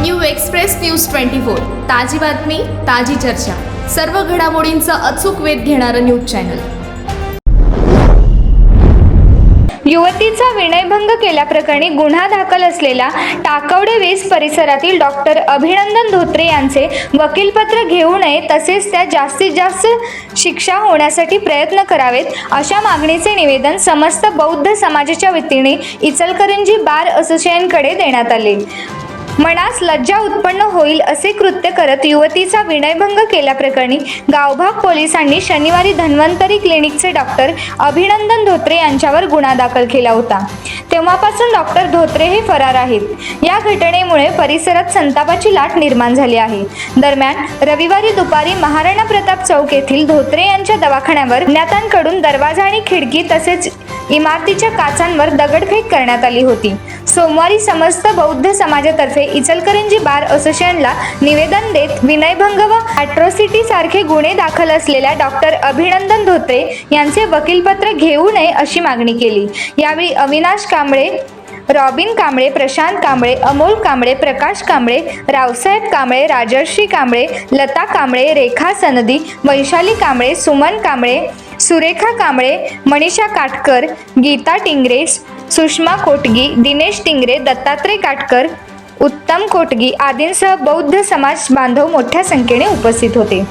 New express news twenty four. ताजी बातमी ताजी चर्चा. सर्व घडामोडींचा अचूक वेध घेणारं न्यूज चॅनल. युवतीचा विनयभंग केल्याप्रकरणी गुन्हा दाखल असलेल्या टाकवडे वीज परिसरातील डॉक्टर अभिनंदन धोत्रे यांचे वकीलपत्र घेऊ नये तसेच त्या जास्तीत जास्त शिक्षा होण्यासाठी प्रयत्न करावेत अशा मागणीचे निवेदन समस्त बौद्ध समाजाच्या वतीने इचलकरंजी बार असोसिएशनकडे देण्यात आले. मनास लज्जा उत्पन्न होईल असे कृत्य करत युवतीचा विनयभंग केल्याप्रकरणी गावभाग पोलिसांनी शनिवारी धन्वंतरी क्लिनिकचे डॉक्टर अभिनंदन धोत्रे यांच्यावर गुन्हा दाखल केला होता. तेव्हापासून डॉक्टर धोत्रे हे फरार आहेत. या घटनेमुळे परिसरात संतापाची लाट निर्माण झाली आहे. दरम्यान रविवारी दुपारी महाराणा प्रताप चौक येथील धोत्रे यांच्या दवाखान्यावर ज्ञातांकडून दरवाजा आणि खिडकी तसेच इमारतीच्या काचांवर दगडफेक करण्यात आली होती. सोमवारी समस्त बौद्ध समाजातर्फे इचलकरंजी बार असोसिएशनला निवेदन देत विनयभंग व अॅट्रॉसिटी सारखे गुन्हे दाखल असलेल्या डॉक्टर अभिनंदन धोत्रे यांचे वकीलपत्र घेऊ नये अशी मागणी केली. यावेळी अविनाश कांबळे रॉबिन कांबळे प्रशांत कांबळे अमोल कांबळे प्रकाश कांबळे रावसाहेब कांबळे राजर्षी कांबळे लता कांबळे रेखा सनदी वैशाली कांबळे सुमन कांबळे सुरेखा कांबळे मनीषा काटकर गीता टिंगरे सुषमा कोटगी दिनेश टिंगरे दत्तात्रय काटकर उत्तम कोटगी आदींसह बौद्ध समाज बांधव मोठ्या संख्येने उपस्थित होते.